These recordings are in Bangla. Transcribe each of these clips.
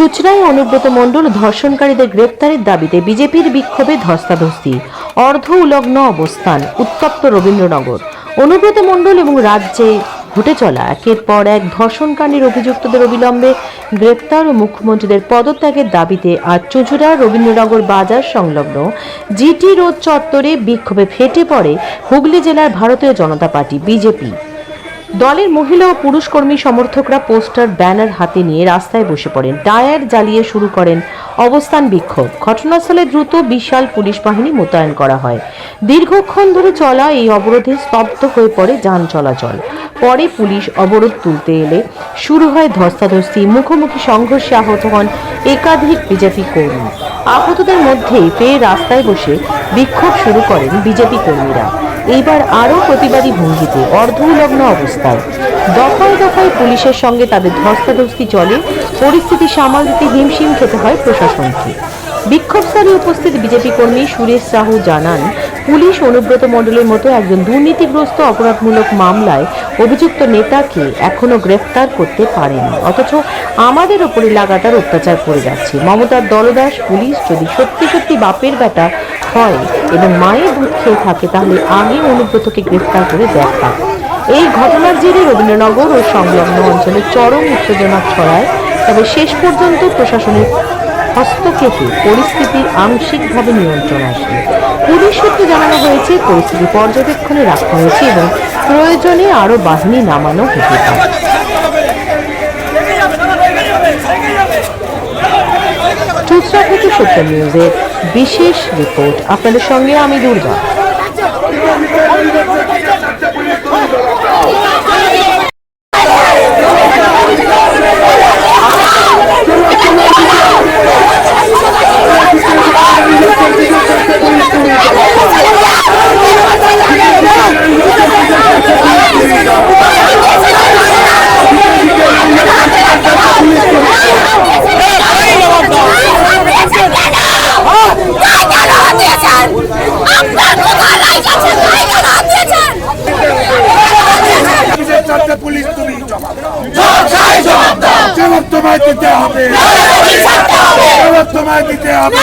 চুচড়ায় অনুব্রত মণ্ডল ধর্ষণকারীদের গ্রেপ্তারের দাবিতে বিজেপির বিক্ষোভে ধস্তাধস্তি। অর্ধ উলগ্ন অবস্থান, উত্তপ্ত রবীন্দ্রনগর। অনুব্রত মণ্ডল এবং রাজ্যে ঘটে চলা একের পর এক ধর্ষণকাণ্ডের অভিযুক্তদের অবিলম্বে গ্রেপ্তার ও মুখ্যমন্ত্রীদের পদত্যাগের দাবিতে আজ চুঁচুড়া রবীন্দ্রনগর বাজার সংলগ্ন জিটি রোড চত্বরে বিক্ষোভে ফেটে পড়ে হুগলি জেলার ভারতীয় জনতা পার্টি, বিজেপি। দলের মহিলা ও পুরুষ কর্মী সমর্থকরা পোস্টার, ব্যানার হাতে নিয়ে রাস্তায় বসে পড়েন। টায়ার জ্বালিয়ে শুরু করেন অবস্থান বিক্ষোভ। ঘটনাস্থলে দ্রুত বিশাল পুলিশ বাহিনী মোতায়েন করা হয়। দীর্ঘক্ষণ ধরে চলা এই অবরোধে স্তব্ধ হয়ে পড়ে যান চলাচল। পরে পুলিশ অবরোধ তুলতে এলে শুরু হয় ধস্তাধস্তি। মুখোমুখি সংঘর্ষে আহত হন একাধিক বিজেপি কর্মী। আহতদের মধ্যেই ফের রাস্তায় বসে বিক্ষোভ শুরু করেন বিজেপি কর্মীরা। এইবার আরও প্রতিবাদী ভঙ্গিতে অর্ধউলগ্ন অবস্থায়। দফায় দফায় পুলিশের সঙ্গে তাদের ধস্তাধস্তি চলে, পরিস্থিতি সামাল দিতে হিমশিম খেতে হয় প্রশাসনকে। বিক্ষোভস্থলে উপস্থিত বিজেপি কর্মী সুরেশ সাহু জানান, পুলিশ অনুব্রত মণ্ডলের মতো একজন দুর্নীতিগ্রস্ত অপরাধমূলক মামলায় অভিযুক্ত নেতাকে এখনও গ্রেফতার করতে পারেনি। অথচ আমাদের ওপরে লাগাতার অত্যাচার করে যাচ্ছে। মমতার দলদাস, পুলিশ যদি সত্যি সত্যি বাপের বেটা হয় এবং মায়ের দুধ খেয়ে থাকে, তাহলে আগে অনুব্রতকে গ্রেফতার করে দেখা এই ঘটনার জেরে রবীন্দ্রনগর ও সংলগ্ন অঞ্চলে চরম উত্তেজনা ছড়ায়। তবে শেষ পর্যন্ত প্রশাসনের হস্তক্ষেপে পরিস্থিতি আংশিকভাবে নিয়ন্ত্রণ আসে। পুলিশ সূত্রে জানানো হয়েছে, পরিস্থিতি পর্যবেক্ষণে রাখা হয়েছে এবং প্রয়োজনে আরও বাহিনী নামানো হতে পারে। চুচড়া থেকে সত্য নিউজের বিশেষ রিপোর্ট আপনাদের সঙ্গে আমি দুর্গা। জবাব তোমায় দিতে হবে জবাব তোমায় দিতে হবে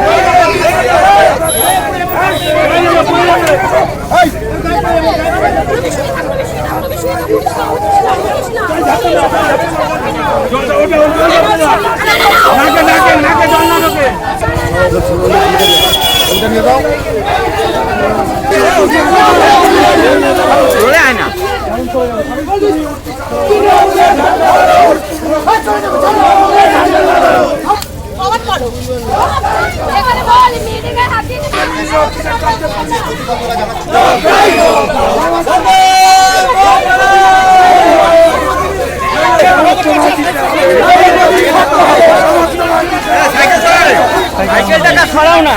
নাকে নাকে নাকে জল সাইকেলটা সরাও না।